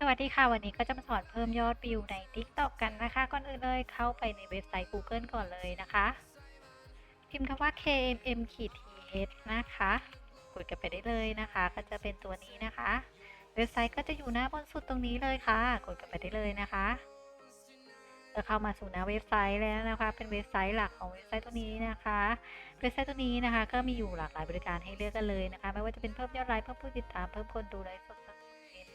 สวัสดีค่ะ วันนี้ก็จะมาสอนเพิ่มยอดวิวใน TikTok กันนะคะ ก่อนอื่นเลยเข้าไปในเว็บไซต์ Google ก่อนเลยนะคะ พิมพ์คำว่า k m m ขีด t h นะคะ กดกันไปได้เลยนะคะ ก็จะเป็นตัวนี้นะคะ เว็บไซต์ก็จะอยู่หน้าบนสุดตรงนี้เลยค่ะ กดกันไปได้เลยนะคะจะเข้ามาสู่หน้าเว็บไซต์แล้วนะคะ เป็นเว็บไซต์หลักของเว็บไซต์ตัวนี้นะคะ เว็บไซต์ตัวนี้นะคะ ก็มีอยู่หลากหลายบริการให้เลือกกันเลยนะคะ ไม่ว่าจะเป็นเพิ่มยอดไลค์ เพิ่มผู้ติดตาม เพิ่มคนดูไลฟ์สด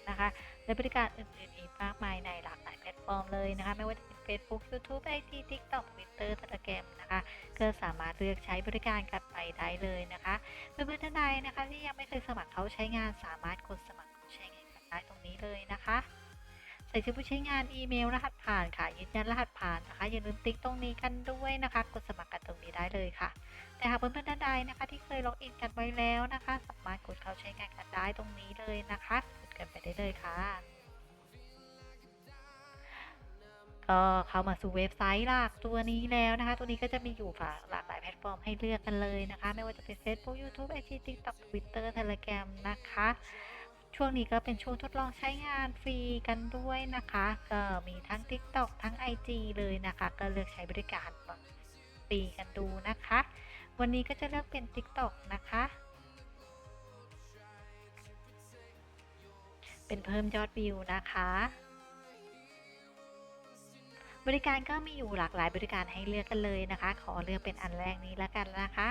นะคะและบริการอื่นๆอีกมากมายในหลากหลายแพลตฟอร์มเลยนะคะไม่ว่าจะเป็น Facebook YouTube IG TikTok Twitter Telegram นะคะก็สามารถเลือกใช้บริการกันไปได้เลยนะคะเพื่อนๆท่านใดนะคะที่ยังไม่เคยสมัครเขาใช้งานสามารถกดสมัครเขาใช้งานกันได้ตรงนี้เลยนะคะใส่ชื่อผู้ใช้งานอีเมลรหัสผ่านค่ะยืนยันรหัสผ่านนะคะอย่าลืมติ๊กตรงนี้กันด้วยนะคะ กดสมัครกันตรงนี้ได้เลยค่ะ แต่หากเพื่อนๆท่านใดนะคะ ที่เคยล็อกอินกันไว้แล้วนะคะ สามารถกดเข้าใช้งานกันได้ตรงนี้เลยนะคะ กันไปได้เลยค่ะ ก็เข้ามาสู่เว็บไซต์หลักตัวนี้แล้วนะคะ ตัวนี้ก็จะมีอยู่ฝากหลากหลายแพลตฟอร์มให้เลือกกันเลยนะคะ ไม่ว่าจะเป็น Facebook YouTube IG TikTok Twitter Telegram นะคะ ช่วงนี้ก็เป็นช่วงทดลองใช้งานฟรีกันด้วยนะคะ ก็มีทั้ง TikTok ทั้ง IG เลยนะคะ ก็เลือกใช้บริการฟรีกันดูนะคะ วันนี้ก็จะเลือกเป็น TikTok นะคะ เป็นเพิ่มยอดวิวนะคะ บริการก็มีอยู่หลากหลายบริการให้เลือกกันเลยนะคะ ขอเลือกเป็นอันแรกนี้แล้วกันนะคะ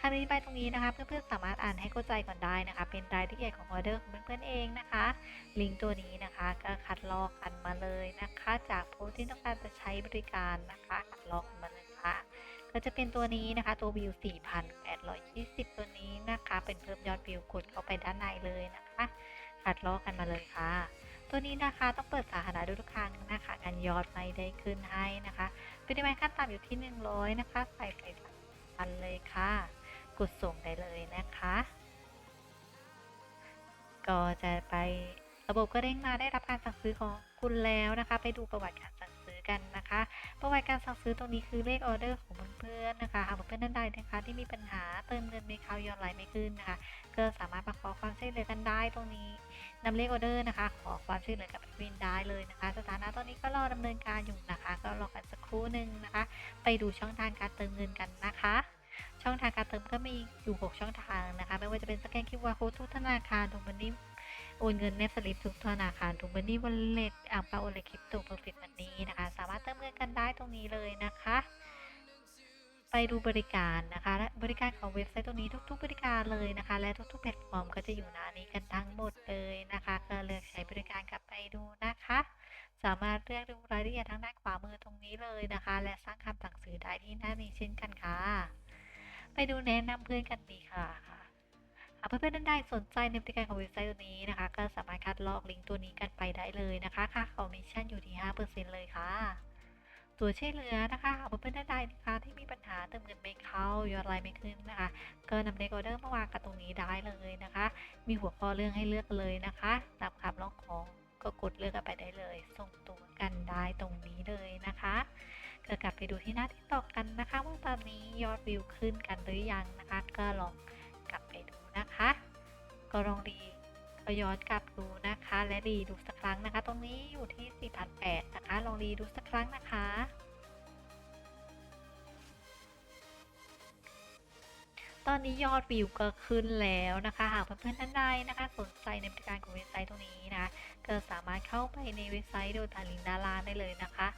คำอธิบายตรงนี้นะคะเพื่อนๆสามารถอ่านให้เข้าใจก่อนได้นะคะ เป็นรายละเอียดของออเดอร์ของเพื่อนๆเองนะคะ ลิงก์ตัวนี้นะคะก็คัดลอกกันมาเลยนะคะ จากผู้ที่ต้องการจะใช้บริการนะคะคัดลอกกันมาเลยค่ะก็จะเป็นตัวนี้นะคะตัววิว 4,820 ตัวนี้นะคะ เป็นเพิ่มยอดวิวกดเข้าไปด้านในเลยนะคะ คัดลอกกันมาเลยค่ะ ตัวนี้นะคะต้องเปิดสาธารณะด้วยทุกครั้งนะคะงานยอดไม่ได้ขึ้นให้นะคะปริมาณขั้นต่ำอยู่ที่ 100 นะคะ ใส่ไปพันเลยค่ะ กดส่งได้เลยนะคะ ก็จะไประบบก็เด้งมาได้รับการสั่งซื้อของคุณแล้วนะคะ ไปดูประวัติการสั่งซื้อกันนะคะ ประวัติการสั่งซื้อตรงนี้คือเลขออเดอร์ของเพื่อนๆนะคะหากเพื่อนท่านใดนะคะที่มีปัญหาเติมเงินไม่เข้ายอดไลน์ไม่ขึ้นนะคะ ก็สามารถมาขอความช่วยเหลือกันได้ตรงนี้ นำเลขออเดอร์นะคะ ขอความช่วยเหลือกับแอดมินได้เลยนะคะ สถานะตอนนี้ก็รอดำเนินการอยู่นะคะ ก็รอกันสักครู่หนึ่งนะคะ ไปดูช่องทางการเติมเงินกันนะคะ ช่องทางการเติมก็มีอยู่ 6 ช่องทางนะคะ ไม่ว่าจะเป็นสแกน QR Code ทุกธนาคารทุกบันนี้โอนเงินแนบสลิปทุกธนาคารทุกบันนี้วอลเล็ตอ่างเปาโอเลคริปโตเพอร์ฟิตมันนี้นะคะ สามารถเติมเงินกันได้ตรงนี้เลยนะคะ ไปดูบริการนะคะและบริการของเว็บไซต์ตรงนี้ทุก ๆ บริการเลยนะคะ และทุกๆแพลตฟอร์มก็จะอยู่หน้านี้กันทั้งหมดเลยนะคะก็เลือกใช้บริการกลับไปดูนะคะ สามารถเลือกดูรายละเอียดทางด้านขวามือตรงนี้เลยนะคะ และสร้างคำสั่งซื้อได้ที่หน้านี้เช่นกันค่ะ ไปดูแนะนำเพื่อนกันดีค่ะหากเพื่อนๆท่านใดสนใจในบริการของเว็บไซต์ตัวนี้นะคะ ก็สามารถคัดลอกลิงก์ตัวนี้กันไปได้เลยนะคะ ค่าคอมมิชชั่นอยู่ที่5%เลยค่ะ ตัวช่วยเหลือนะคะหากเพื่อนๆท่านใดนะคะที่ ติมเงินไม่เข้ายอดไลน์ไม่ขึ้นนะคะ ก็นำเลขออเดอร์มาวางกันตรงนี้ได้เลยนะคะ มีหัวข้อเรื่องให้เลือกเลยนะคะตามคำร้องของก็กดเลือกกันไปได้เลย ส่งตัวกันได้ตรงนี้เลยนะคะก็กลับไปดูที่หน้าทิกตอกกันนะคะ ว่าตอนนี้ยอดวิวขึ้นกันหรือยังนะคะ ก็ลองกลับไปดูนะคะ ก็ลองดีก็ย้อนกลับดูนะคะ และรีดูสักครั้งนะคะ ตรงนี้อยู่ที่ 4,800นะคะ ลองรีดูสักครั้งนะคะ อนนี้ยอดวิวก็ขึ้นแล้วนะคะ หากเพื่อนๆท่านใดนะคะ สนใจในบริการของเว็บไซต์ตรงนี้นะก็สามารถเข้าไปในเว็บไซต์โดยทาลิงก์ด้านล่างได้เลยนะคะ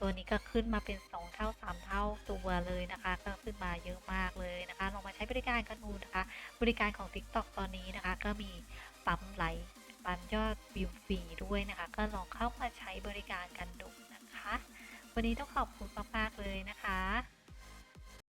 ตัวนี้ก็ขึ้นมาเป็น 2 เท่า 3 เท่าตัวเลยนะคะ ก็ขึ้นมาเยอะมากเลยนะคะลองมาใช้บริการกันดูนะคะ บริการของ TikTok ตอนนี้นะคะ ก็มีปั๊มไลค์ปั๊มยอดวิวฟรีด้วยนะคะ ก็ลองเข้ามาใช้บริการกันดูนะคะ วันนี้ต้องขอบคุณมากๆเลยนะคะ